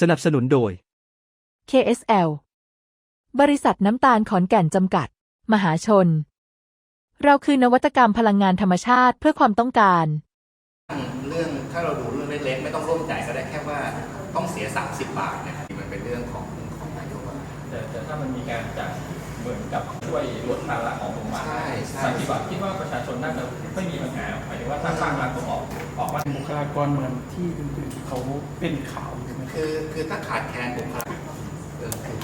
สนับสนุนโดย KSL บริษัทน้ำตาลขอนแก่นจำกัด มหาชน เราคือนวัตกรรมพลังงานธรรมชาติเพื่อความต้องการ เรื่องถ้าเราดูเรื่องเล็กๆ ไม่ต้องร่วมใจก็ได้แค่ว่าต้องเสีย 30 บาทเนี่ยมันเป็นเรื่องของของนายกอะแต่แต่ถ้ามันมีการจัด เหมือนกับช่วยลดภาระของโรงพยาบาลใช่ใช่ สันติบาตคิดว่าประชาชนน่าจะไม่มีปัญหาหมายถึงว่าถ้าภาครัฐต้องออกออกมาบุคลากรเหมือนที่อื่นๆเขาเป็นข่าวอยู่ไหมครับคือคือถ้าขาดแคลนบุคลากรเออคือ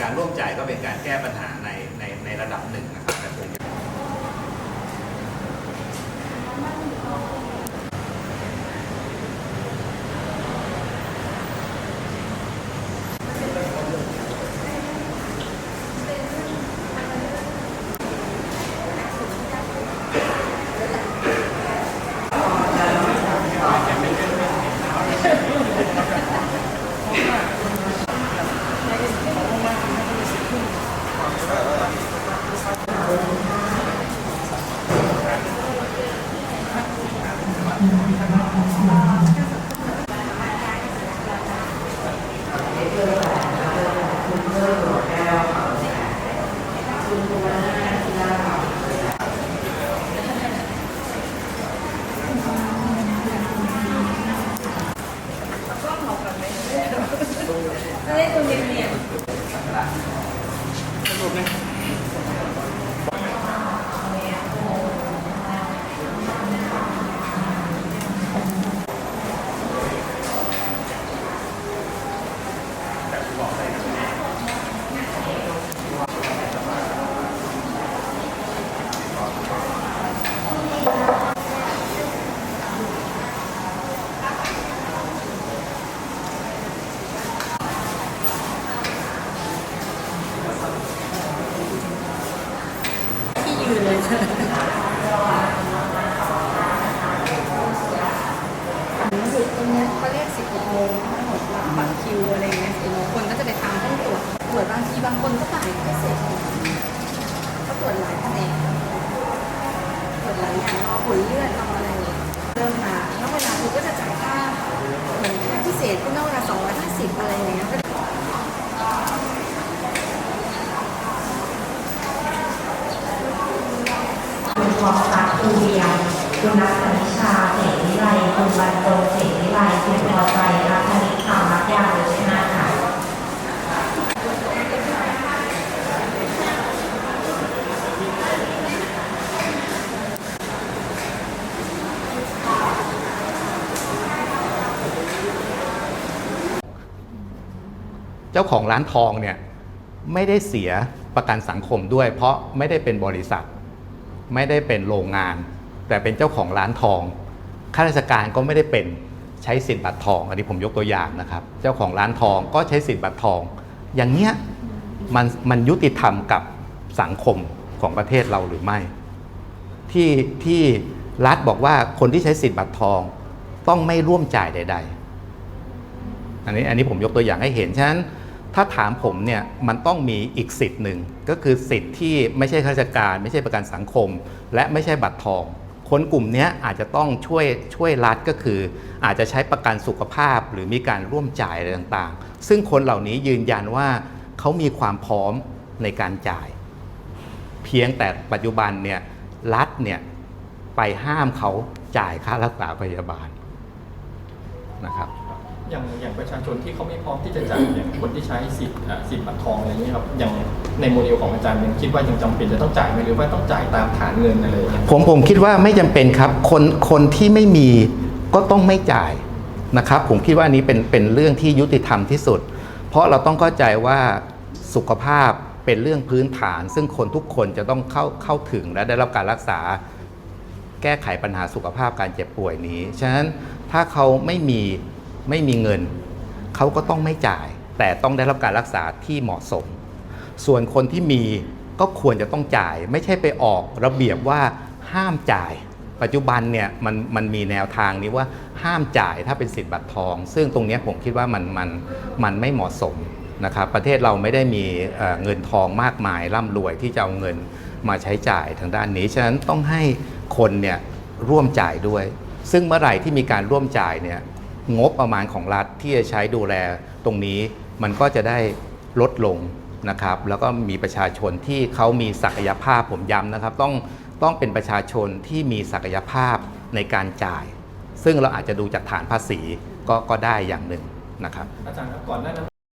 การร่วมใจก็เป็นการแก้ปัญหาในในในระดับหนึ่งนะครับแต่ผม Okay. จุดตรงนี้เขาเรียกสิบโมงทั้งหมดรับบัตรคิวอะไรเงี้ยสิบคนก็จะไปทำต้องตรวจตรวจบางทีบางคนก็จ่ายไม่เสร็จก็ตรวจหลายแผนกตรวจหลายอย่างรอผลเลือดรออะไรเริ่มมาแล้วเวลาคุณก็จะจ่ายค่าเหมือนพิเศษคุณต้องเวลาสองร้อยห้าสิบอะไรเงี้ย คุณทอง ตูเวียงคุณนัทธนิชาเสรีไลคุณบรรจงเสรีไลคุณพอใจรักนิธรรมรักยาเลยใช่ไหมคะเจ้าของร้านทองเนี่ยไม่ได้เสียประกันสังคมด้วย เพราะไม่ได้เป็นบริษัท ไม่ได้เป็นโรงงาน แต่เป็นเจ้าของร้านทองข้าราชการก็ไม่ได้เป็นใช้สิทธิ์บัตรทอง อันนี้ผมยกตัวอย่างนะครับ เจ้าของร้านทองก็ใช้สิทธิ์บัตรทอง อย่างเงี้ยมันมันยุติธรรมกับสังคมของประเทศเราหรือไม่ ที่ที่รัฐบอกว่าคนที่ใช้สิทธิ์บัตรทองต้องไม่ร่วมจ่ายใด ๆ อันนี้อันนี้ผมยกตัวอย่างให้เห็นฉะนั้น ถ้าถามผมเนี่ยมันต้องมีอีกสิทธิ์หนึ่งก็คือสิทธิ์ที่ไม่ใช่ข้าราชการ ไม่ใช่ประกันสังคม และไม่ใช่บัตรทอง คนกลุ่มนี้อาจจะต้องช่วยช่วยรัฐก็คือ อาจจะใช้ประกันสุขภาพหรือมีการร่วมจ่ายอะไรต่างๆ ซึ่งคนเหล่านี้ยืนยันว่าเขามีความพร้อมในการจ่าย เพียงแต่ปัจจุบันเนี่ยรัฐเนี่ยไปห้ามเขาจ่ายค่ารักษาพยาบาลนะครับ อย่างอย่างประชาชนที่เขาไม่พร้อมที่จะจ่ายอย่างคนที่ใช้สิทธิ์สิทธิ์บัตรทองอะไรอย่างนี้ยครับอย่างในโมเดลของอาจารย์ยังคิดว่ายังจำเป็นจะต้องจ่ายไหมหรือว่าต้องจ่ายตามฐานเงินอะไรเงี้ยผมผมคิดว่าไม่จำเป็นครับคนคนที่ไม่มีก็ต้องไม่จ่ายนะครับผมคิดว่านนี้เป็นเป็นเรื่องที่ยุติธรรมที่สุด เพราะเราต้องเข้าใจว่าสุขภาพเป็นเรื่องพื้นฐาน ซึ่งคนทุกคนจะต้องเข้าเข้าถึงและได้รับการรักษา แก้ไขปัญหาสุขภาพการเจ็บป่วยนี้ ฉะนั้นถ้าเขาไม่มี ไม่มีเงิน เขาก็ต้องไม่จ่าย แต่ต้องได้รับการรักษาที่เหมาะสม ส่วนคนที่มีก็ควรจะต้องจ่าย ไม่ใช่ไปออกระเบียบว่าห้ามจ่าย ปัจจุบันเนี่ยมันมันมีแนวทางนี้ว่าห้ามจ่ายถ้าเป็นสิทธิ์บัตรทอง ซึ่งตรงนี้ผมคิดว่ามันมันมันไม่เหมาะสมนะครับประเทศเราไม่ได้มีเเงินทองมากมายร่ำรวยที่จะเอาเงินมาใช้จ่ายทางด้านนี้ ฉะนั้นต้องให้คนเนี่ยร่วมจ่ายด้วย ซึ่งเมื่อไหร่ที่มีการร่วมจ่ายเนี่ย งบประมาณของรัฐที่จะใช้ดูแลตรงนี้ มันก็จะได้ลดลงนะครับ แล้วก็มีประชาชนที่เขามีศักยภาพผมย้ำนะครับ ต้องต้องเป็นประชาชนที่มีศักยภาพในการจ่าย ซึ่งเราอาจจะดูจากฐานภาษีก็ก็ได้อย่างหนึ่งนะครับ อาจารย์ครับก่อนหน้านั้น